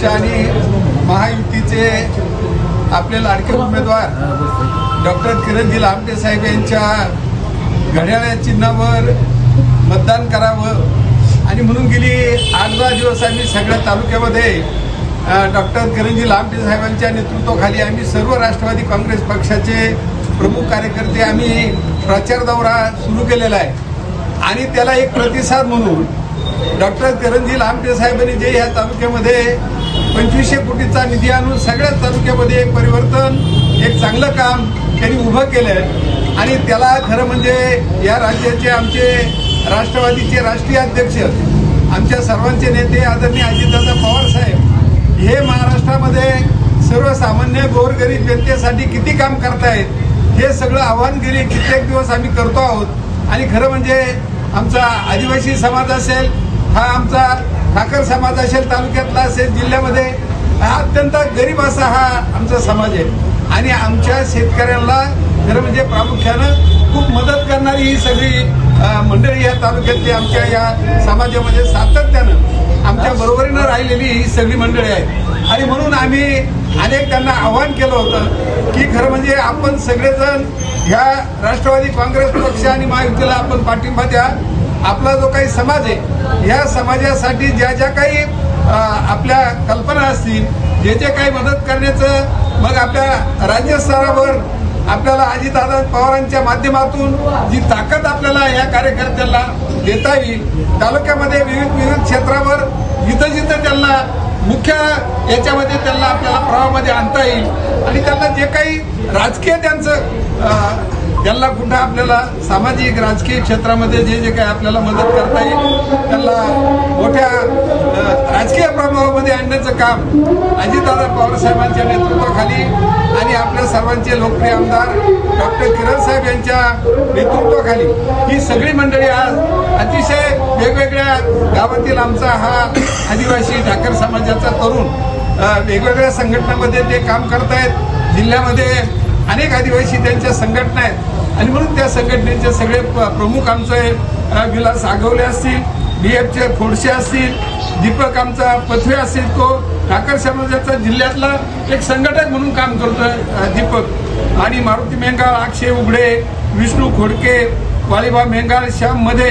पक्ष आणि महायुतीचे आपले लाडके उमेदवार डॉक्टर किरणजी आमटे साहेब यांच्या घड्याळ्या चिन्हावर मतदान करावं. आणि म्हणून गेली आठ दहा दिवस आम्ही सगळ्या तालुक्यामध्ये डॉक्टर किरणजी लामटे साहेबांच्या नेतृत्वाखाली आम्ही सर्व राष्ट्रवादी काँग्रेस पक्षाचे प्रमुख कार्यकर्ते आम्ही प्रचार दौरा सुरू केलेला आहे. आणि त्याला एक प्रतिसाद म्हणून डॉक्टर किरणजी लामटे साहेबांनी जे या तालुक्यामध्ये पंचवीसशे कोटीचा निधी आणून सगळ्याच तालुक्यामध्ये एक परिवर्तन एक चांगलं काम त्यांनी उभं केलं आणि त्याला खरं म्हणजे या राज्याचे आमचे राष्ट्रवादीचे राष्ट्रीय अध्यक्ष आमच्या सर्वांचे नेते आदरणीय अजितदादा पवार साहेब हे महाराष्ट्रामध्ये सर्वसामान्य गोरगरीब जनतेसाठी किती काम करतायत हे सगळं आव्हान गेले कित्येक दिवस आम्ही करतो आहोत. आणि खरं म्हणजे आमचा आदिवासी समाज असेल हा आमचा ठाकर समाज असेल तालुक्यातला असेल जिल्ह्यामध्ये हा अत्यंत गरीब असा हा आमचा समाज आहे. आणि आमच्या शेतकऱ्यांना खरं म्हणजे प्रामुख्यानं खूप मदत करणारी ही सगळी मंडळी या तालुक्यातली आमच्या या समाजामध्ये सातत्यानं आमच्या बरोबरीनं राहिलेली ही सगळी मंडळी आहेत. आणि म्हणून आम्ही अनेक त्यांना आव्हान केलं होतं की खरं म्हणजे आपण सगळेजण ह्या राष्ट्रवादी काँग्रेस पक्ष आणि महायुतीला आपण पाठिंबा द्या. आपला जो काही समाज आहे या समाजासाठी ज्या ज्या काही आपल्या कल्पना असतील जे जे काही मदत करण्याचं मग आपल्या राज्यस्तरावर आपल्याला अजितदादा पवारांच्या माध्यमातून जी ताकद आपल्याला या कार्यकर्त्यांना देता येईल तालुक्यामध्ये विविध विविध क्षेत्रावर जिथं जिथं त्यांना मुख्य याच्यामध्ये त्यांना आपल्याला प्रवाहामध्ये आणता येईल. आणि त्यांना जे काही राजकीय त्यांचं त्यांना कुठं आपल्याला सामाजिक राजकीय क्षेत्रामध्ये जे जे काही आपल्याला मदत करता येईल त्यांना मोठ्या राजकीय प्रभावामध्ये आणण्याचं काम अजितदादा पवार साहेबांच्या नेतृत्वाखाली आणि आपल्या सर्वांचे लोकप्रिय आमदार डॉक्टर किरण साहेब यांच्या नेतृत्वाखाली ही सगळी मंडळी आज अतिशय वेगवेगळ्या गावातील आमचा हा आदिवासी ठाकर समाजाचा तरुण वेगवेगळ्या संघटनामध्ये ते काम करतायत. जिल्ह्यामध्ये अनेक आदिवासी त्यांच्या संघटना आहेत. आणि म्हणून त्या संघटनेचे सगळे प्रमुख आमचे अ, विलास आगवले असतील बी एफचे फोडसे असतील दीपक आमचा पथवे असेल तो ठाकर समाजाचा जिल्ह्यातला एक संघटक म्हणून काम करतोय दीपक. आणि मारुती मेंगाळ अक्षय उघडे विष्णू खोडके वाळीबा मेंगाळ श्याममध्ये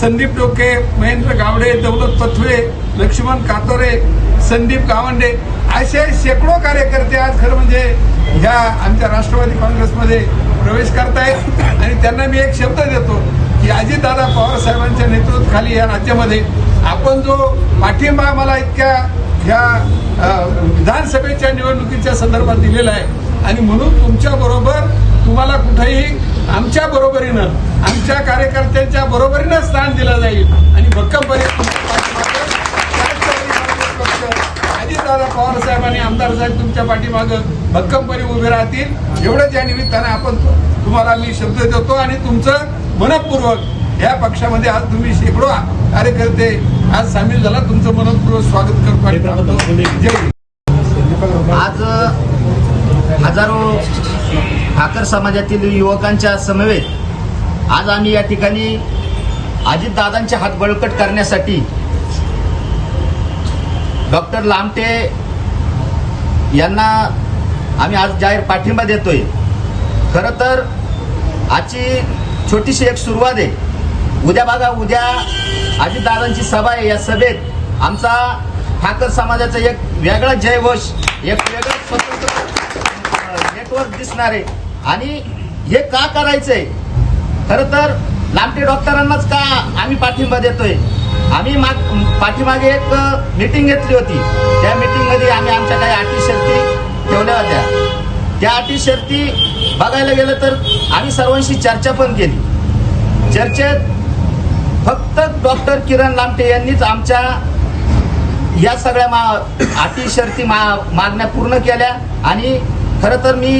संदीप डोके महेंद्र गावडे दौलत पथवे लक्ष्मण कातोरे संदीप गावंडे असे शेकडो कार्यकर्ते आज खरं म्हणजे ह्या आमच्या राष्ट्रवादी काँग्रेसमध्ये प्रवेश करतायत आणि त्यांना मी एक शब्द देतो की अजितदादा पवार साहेबांच्या नेतृत्वाखाली या राज्यामध्ये आपण जो पाठिंबा मला इतक्या ह्या विधानसभेच्या निवडणुकीच्या संदर्भात दिलेला आहे. आणि म्हणून तुमच्या बरोबर तुम्हाला कुठेही आमच्या बरोबरीनं आमच्या कार्यकर्त्यांच्या बरोबरीनं स्थान दिलं जाईल. आणि भक्कमपणे पवार साहेब आणि आमदार साहेब तुमच्या पाठीमागं भक्कमपणे उभे राहतील. एवढंच या निमित्ताने आपण तुम्हाला मी शब्द देतो आणि तुमचं मनपूर्वक या पक्षामध्ये आज तुम्ही शेकडो कार्यकर्ते आज सामील झाला. तुमचं मनपूर्वक स्वागत करतो आणि. आज हजारो ठाकर समाजातील युवकांच्या समवेत आज आम्ही या ठिकाणी अजितदादांचे हात बळकट करण्यासाठी डॉक्टर लामटे यांना आम्ही आज जाहीर पाठिंबा देतोय. खरं तर आजची छोटीशी एक सुरुवात आहे. उद्या बघा उद्या अजितदादांची सभा आहे या सभेत. आमचा ठाकर समाजाचा एक वेगळा जयघोष एक वेगळं स्वतंत्र नेटवर्क दिसणार आहे. आणि हे का करायचंय? खरं तर लामटे डॉक्टरांनाच का आम्ही पाठिंबा देतोय? आम्ही माग पाठीमागे एक मीटिंग घेतली होती. त्या मीटिंगमध्ये आम्ही आमच्या काही अटी शर्ती ठेवल्या होत्या. त्या अटी शर्ती बघायला गेलं तर आम्ही सर्वांशी चर्चा पण केली. चर्चेत फक्त डॉक्टर किरण लामटे यांनीच आमच्या या सगळ्या मा अटी शर्ती मा मागण्या पूर्ण केल्या. आणि खरं तर मी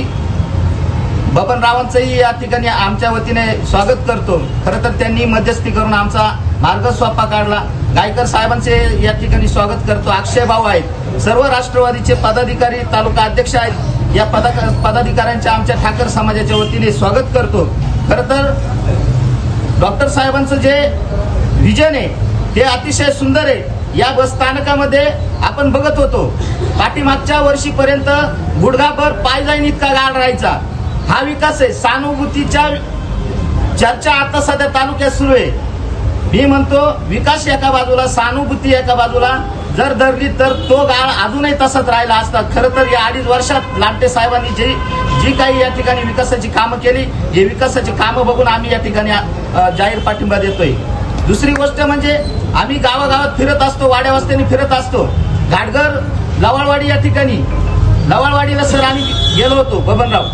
बबनरावांचंही या ठिकाणी आमच्या वतीने स्वागत करतो. खरं तर त्यांनी मध्यस्थी करून आमचा मार्ग सोपा काढला. गायकर साहेबांचे या ठिकाणी स्वागत करतो. अक्षय भाऊ आहेत. सर्व राष्ट्रवादीचे पदाधिकारी तालुका अध्यक्ष आहेत. या पदा पदाधिकाऱ्यांच्या आमच्या ठाकर समाजाच्या वतीने स्वागत करतो. खरं तर डॉक्टर साहेबांचं जे विजन आहे ते अतिशय सुंदर आहे. या बस स्थानकामध्ये आपण बघत होतो. पाठीमागच्या वर्षीपर्यंत गुडघाभर पाय जाईन इतका गाड राहायचा. हा विकास आहे. सहानुभूतीच्या चर्चा आता सध्या तालुक्यात सुरू आहे. मी म्हणतो विकास एका बाजूला सहानुभूती एका बाजूला. जर धरली तर तो गाळ अजूनही तसाच राहिला असता. खरं तर या अडीच वर्षात लामटे साहेबांनी जी जी काही या ठिकाणी विकासाची कामं केली हे विकासाची कामं बघून आम्ही या ठिकाणी जाहीर पाठिंबा देतोय. दुसरी गोष्ट म्हणजे आम्ही गावागावात फिरत असतो वाड्या वस्त्यांनी फिरत असतो. घाटघर लवाळवाडी या ठिकाणी. लवाळवाडीला सर आम्ही गेलो होतो बबनराव.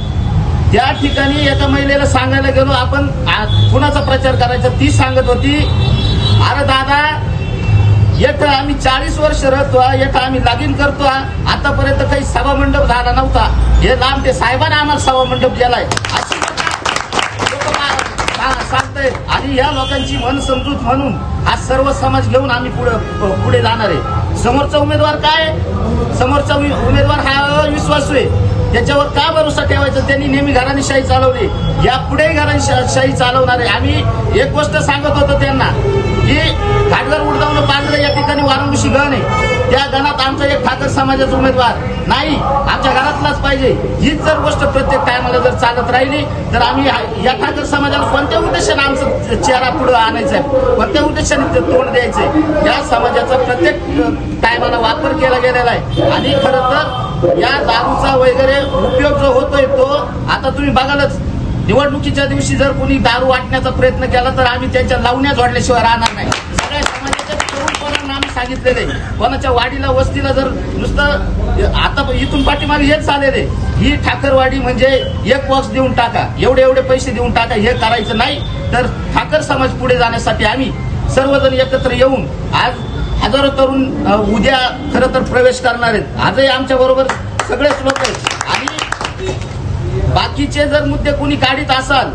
त्या ठिकाणी एका महिलेला सांगायला गेलो आपण कुणाचा प्रचार करायचा ती सांगत होती अरे दादा येत आम्ही चाळीस वर्ष राहतो येथं आम्ही लगीन करतो आतापर्यंत काही सभा मंडप झाला नव्हता. हे लांब ते साहेबांना आम्हाला सभा मंडप गेलाय. अशी लोकं आणि या लोकांची मन समजूत म्हणून आज सर्व समाज घेऊन आम्ही पुढे पुढे जाणार आहे. समोरचा उमेदवार काय? समोरचा उमेदवार हा विश्वासू आहे. त्याच्यावर का भरोसा ठेवायचा? त्यांनी नेहमी घराणीशाही चालवली. या पुढे घराणीशाही चालवणार. आहे आम्ही एक गोष्ट सांगत होतो त्यांना की घाटघर उडदावलं पाजलं या ठिकाणी वाराणसी गण आहे. त्या गणात आमचा एक ठाकर समाजाचा उमेदवार. नाही आमच्या घरातलाच पाहिजे. हीच जर गोष्ट प्रत्येक टायमाला जर चालत राहिली तर आम्ही या ठाकर समाजाला कोणत्या उद्देशाने आमचा चेहरा पुढे आणायचा आहे कोणत्या उद्देशाने ते तोंड द्यायचंय? या समाजाचा प्रत्येक टायमाला वापर केला गेलेला आहे. आणि खरं तर या दारूचा वगैरे उपयोग जो होतोय तो आता तुम्ही बघालच. निवडणुकीच्या दिवशी जर कोणी दारू वाटण्याचा प्रयत्न केला तर आम्ही त्यांच्या लावण्या जोडल्याशिवाय राहणार नाही. सगळ्या समाजाच्या आम्ही सांगितलेलं आहे. कोणाच्या वाडीला वस्तीला जर नुसतं आता इथून पाठीमागे हेच आलेले ही ठाकरवाडी म्हणजे एक बॉक्स देऊन टाका. एवढे एवढे पैसे देऊन टाका हे करायचं नाही. तर ठाकर समाज पुढे जाण्यासाठी आम्ही सर्वजण एकत्र येऊन आज हजारो तरुण उद्या खरं तर प्रवेश करणार आहेत. आजही आमच्या बरोबर सगळेच लोक आहेत. आणि बाकीचे जर मुद्दे कोणी काढीत असाल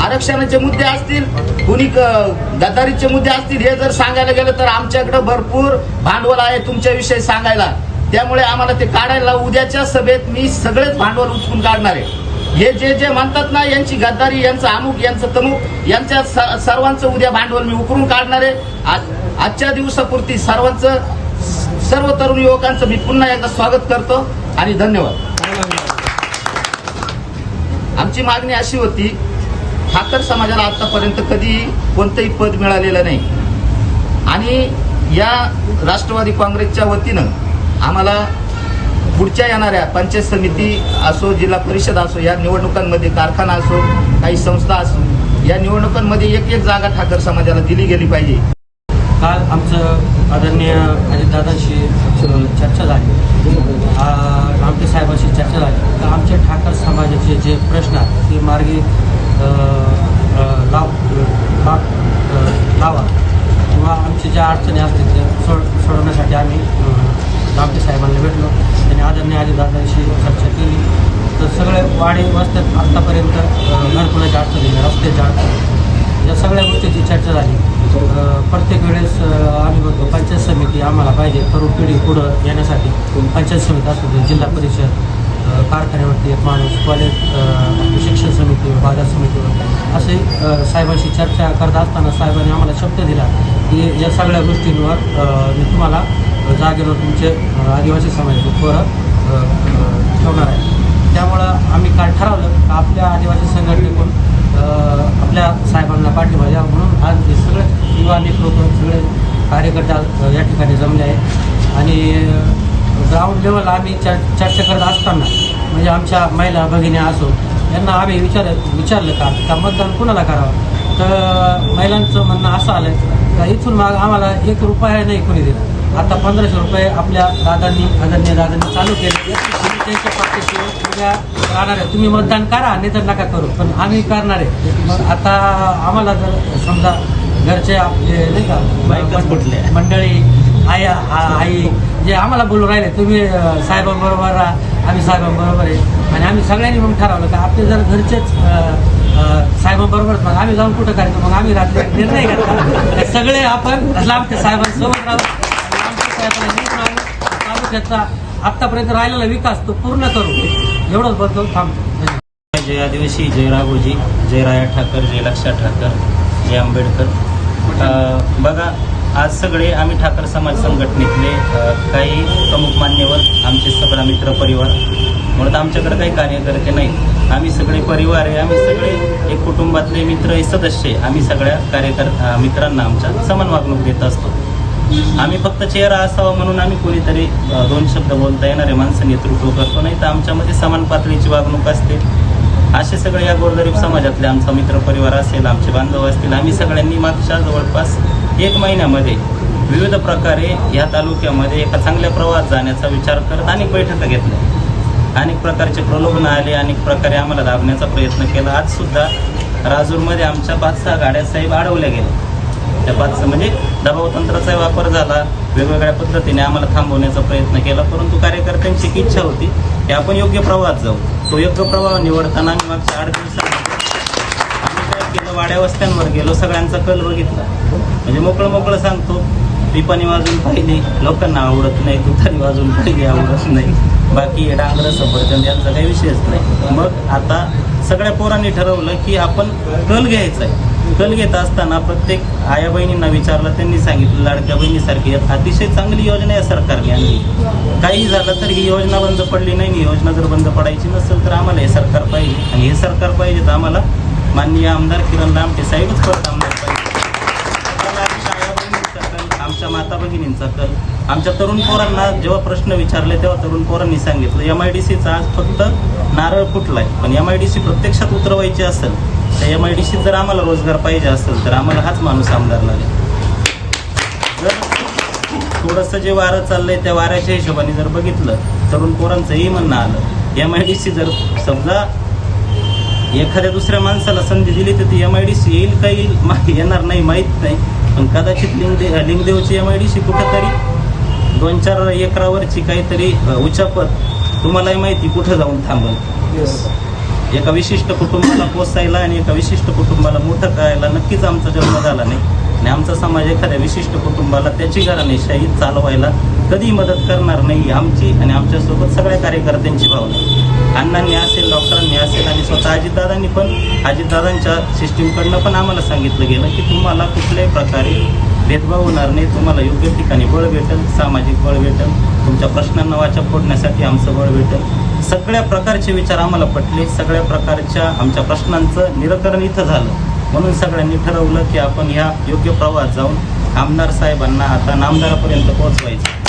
आरक्षणाचे मुद्दे असतील कुणी गदारीचे गद्दारीचे मुद्दे असतील हे जर सांगायला गेलं तर आमच्याकडे भरपूर भांडवल आहे तुमच्याविषयी सांगायला. त्यामुळे आम्हाला ते काढायला उद्याच्या सभेत मी सगळेच भांडवल उचकून काढणार आहे. हे जे जे म्हणतात ना यांची गद्दारी यांचं अमुक यांचं तमुक यांच्या स- सर्वांचं उद्या भांडवल मी उकरून काढणार आहे. आज आजच्या दिवसापुरती सर्वांचं सर्व तरुण युवकांचं मी पुन्हा एकदा स्वागत करतो आणि धन्यवाद. आमची मागणी अशी होती ठाकर समाजाला आतापर्यंत कधी कोणतंही पद मिळालेलं नाही. आणि या राष्ट्रवादी काँग्रेसच्या वतीनं आम्हाला पुढच्या येणाऱ्या पंचायत समिती असो जिल्हा परिषद असो या निवडणुकांमध्ये कारखाना असो काही संस्था असो या निवडणुकांमध्ये एक एक जागा ठाकर समाजाला दिली गेली पाहिजे. काल आमचं आदरणीय अजितदादांशी चर्चा झाली. आमटे साहेबांशी चर्चा झाली. तर आमच्या ठाकर समाजाचे जे प्रश्न आहेत ते मार्गी लाव लावा किंवा आमच्या ज्या अडचणी असतील त्या सोड सोडवण्यासाठी आम्ही आमटे साहेबांना भेटलो. त्यांनी आदरणीय अजितदादांशी चर्चा केली. तर सगळे वाडी वस्त्यात आत्तापर्यंत घरकुलाच्या अडचणी रस्त्याच्या अडचणी या सगळ्या गोष्टीची चर्चा झाली. प्रत्येक वेळेस आम्ही म्हणतो पंचायत समिती आम्हाला पाहिजे तरुण पिढी पुढं येण्यासाठी. पंचायत समिती असू दे जिल्हा परिषद कारखान्यावरती एक माणूस कॉलेज शिक्षण समिती बाजार समितीवर असे साहेबांशी चर्चा करत असताना साहेबांनी आम्हाला शब्द दिला की या सगळ्या गोष्टींवर मी तुम्हाला जागेवर तुमचे आदिवासी समाजाचे पोरं ठेवणार आहे. त्यामुळं आम्ही काय ठरवलं आपल्या आदिवासी संघटनेकडून आपल्या साहेबांना पाठिंबा द्यावा म्हणून आज हे सगळे युवा लोक सगळे कार्यकर्ते या ठिकाणी जमले आहेत. आणि ग्राउंड लेवल आम्ही चर चर्चा करत असताना म्हणजे आमच्या महिला भगिनी असो यांना आम्ही विचार विचारलं का? का मतदान कुणाला करावं? तर महिलांचं म्हणणं असं आलं का इथून माग आम्हाला एक रुपया नाही कोणी दिला. आता पंधराशे रुपये आपल्या दादांनी आदरणीय दादांनी चालू केले. त्यांच्या पाठीशी उद्या राहणार आहे. तुम्ही मतदान करा नाही तर नका करू. पण आम्ही करणार आहे. मग आता आम्हाला जर समजा घरचे आपले नाही का बायकाच फुटल्या. मंडळी आई आई जे आम्हाला बोलू राहिले तुम्ही साहेबांबरोबर राहा आम्ही साहेबांबरोबर आहे. आणि आम्ही सगळ्यांनी मग ठरवलं का आपले जर घरचेच साहेबांबरोबर मग आम्ही जाऊन कुठं करायचं? मग आम्ही रात्री निर्णय घेतला. सगळे आपण लांबच्या साहेबांसोबत राहू. तालुक्याचा आत्तापर्यंत राहिलेला विकास तो पूर्ण करू. एवढंच बोलतो थांबतो जय आदिवासी जय राघोजी जय राया ठाकर जय लक्षा ठाकर जय आंबेडकर. बघा आज सगळे आम्ही ठाकर समाज संघटनेतले काही प्रमुख मान्यवर आमचे सगळा मित्र परिवार. म्हणून आमच्याकडे काही कार्यकर्ते नाही आम्ही सगळे परिवार आहे आम्ही सगळे एक कुटुंबातले मित्र हे सदस्य आम्ही सगळ्या कार्यकर्ता मित्रांना आमच्या समान वागणूक देत असतो. आम्ही फक्त चेहरा असावा म्हणून आम्ही कोणीतरी दोन शब्द बोलता येणारे माणसं नेतृत्व करतो. नाही तर आमच्यामध्ये समान पातळीची वागणूक असते. असे सगळे या गोरगरीब समाजातले आमचा मित्रपरिवार असेल आमचे बांधव असतील आम्ही सगळ्यांनी मागच्या जवळपास एक महिन्यामध्ये विविध प्रकारे या तालुक्यामध्ये एका चांगल्या प्रवाहात जाण्याचा विचार करत अनेक बैठका घेतल्या. अनेक प्रकारचे प्रलोभन आले अनेक प्रकारे आम्हाला दाबण्याचा प्रयत्न केला. आजसुद्धा राजूरमध्ये आमच्या पाच सहा गाड्या साहेब अडवल्या गेल्या. त्या पाच म्हणजे दबाव तंत्राचा वापर झाला वेगवेगळ्या पद्धतीने आम्हाला थांबवण्याचा प्रयत्न केला परंतु कार्यकर्त्यांची एक इच्छा होती की आपण योग्य प्रवाहात जाऊ. तो योग्य प्रवाह निवडताना आम्ही मागच्या आठ दिवसांमध्ये आम्ही काय केलं वाड्या वस्त्यांवर गेलो सगळ्यांचा कल बघितला. म्हणजे मोकळं मोकळं सांगतो पिपाणी वाजून पाहिली लोकांना आवडत नाही तुतारी वाजून पाहिली आवडत नाही. बाकी डांगर सफरचंद यांचा काही विषयच नाही. मग आता सगळ्या पोरांनी ठरवलं की आपण कल घ्यायचा आहे. कल घेत असताना प्रत्येक आया बहिणींना विचारलं त्यांनी सांगितलं लाडक्या बहिणीसारखी अतिशय चांगली योजना आहे सरकारने आणली. काही झालं तर ही योजना बंद पडली नाही ही योजना जर बंद पडायची नसेल तर आम्हाला हे सरकार पाहिजे. आणि हे सरकार पाहिजे तर आम्हाला. माननीय आमदार किरण लामटे साहेबच परत आमदार पाहिजे आमच्या आमच्या माता भगिनींचा कल आमच्या तरुण पोरांना जेव्हा प्रश्न विचारले तेव्हा तरुण पोरांनी सांगितलं एम आय डी सीचा आज फक्त नारळ फुटलाय. पण एम आय डी सी प्रत्यक्षात उतरवायची असेल तर एम आय डी सीत जर आम्हाला रोजगार पाहिजे असेल तर आम्हाला हाच माणूस आमदार लागेल. जर थोडंसं जे वारं चाललंय त्या वाऱ्याच्या हिशोबाने जर बघितलं तरुण पोरांचंही म्हणणं आलं. एम आय डी सी जर समजा एखाद्या दुसऱ्या माणसाला संधी दिली तर ती एम आय डी सी येईल का येईल मा- येणार नाही माहीत नाही. पण कदाचित लिंगदे लिंगदेवची एम आय डी सी कुठंतरी दोन चार एकरावरची काहीतरी अ, उचापत तुम्हालाही माहिती कुठं जाऊन थांबल. एका विशिष्ट कुटुंबाला पोसायला आणि एका विशिष्ट कुटुंबाला मोठं करायला नक्कीच आमचा जन्म झाला नाही. आणि आमचा समाज एखाद्या विशिष्ट कुटुंबाला त्याची घराणेशाही चालवायला कधी मदत करणार नाही आमची आणि आमच्यासोबत सगळ्या कार्यकर्त्यांची भावना अण्णांनी असेल डॉक्टरांनी असेल आणि स्वतः अजितदादांनी पण अजितदादांच्या सिस्टीमकडनं पण आम्हाला सांगितलं गेलं की तुम्हाला कुठल्याही प्रकारे भेदभाव होणार नाही तुम्हाला योग्य ठिकाणी बळ भेटेल सामाजिक बळ भेटेल तुमच्या प्रश्नांना वाचा फोडण्यासाठी आमचं बळ भेटेल. सगळ्या प्रकारचे विचार आम्हाला पटले. सगळ्या प्रकारच्या आमच्या प्रश्नांचं निराकरण इथं झालं. म्हणून सगळ्यांनी ठरवलं की आपण ह्या योग्य प्रवाहात जाऊन आमदार साहेबांना आता नामदारापर्यंत पोहोचवायचं.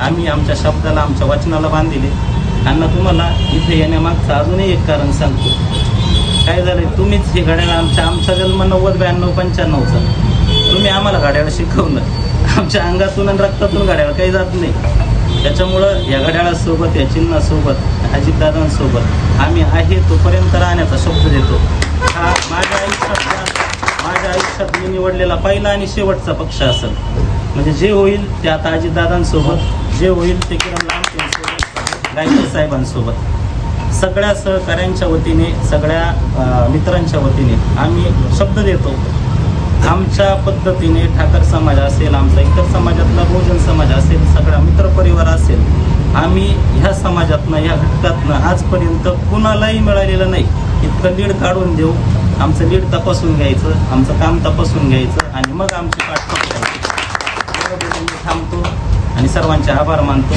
आम्ही आमच्या शब्दाला आमच्या वचनाला बांधिले. अण्णा तुम्हाला इथे येण्यामागचं अजूनही एक कारण सांगतो. काय झालंय? तुम्हीच हे घड्याळ आमच्या आमचा जन्म नव्वद ब्याण्णव पंच्याण्णवचा. तुम्ही आम्हाला घड्याळ शिकवलं. आमच्या अंगातून आणि रक्तातून घड्याळ काही जात नाही. त्याच्यामुळं या घड्याळासोबत या चिन्हासोबत अजितदादांसोबत आम्ही आहे तोपर्यंत राहण्याचा शब्द देतो. हा माझ्या आयुष्यात माझ्या आयुष्यात मी निवडलेला पहिला आणि शेवटचा पक्ष असेल. म्हणजे जे होईल ते आता अजितदादांसोबत जे होईल ते किरण लांबटेंसोबत गायकवाड साहेबांसोबत. सगळ्या सहकाऱ्यांच्या वतीने सगळ्या मित्रांच्या वतीने आम्ही शब्द देतो. आमच्या पद्धतीने ठाकर समाज असेल आमचा इतर समाजातला बहुजन समाज असेल सगळा मित्रपरिवार असेल आम्ही ह्या समाजातनं ह्या घटकातनं आजपर्यंत कुणालाही मिळालेलं नाही. इतकं लीड काढून देऊ आमचं लीड तपासून घ्यायचं आमचं काम तपासून घ्यायचं आणि मग आमची पाठपुरावा. थांबतो आणि सर्वांचे आभार मानतो.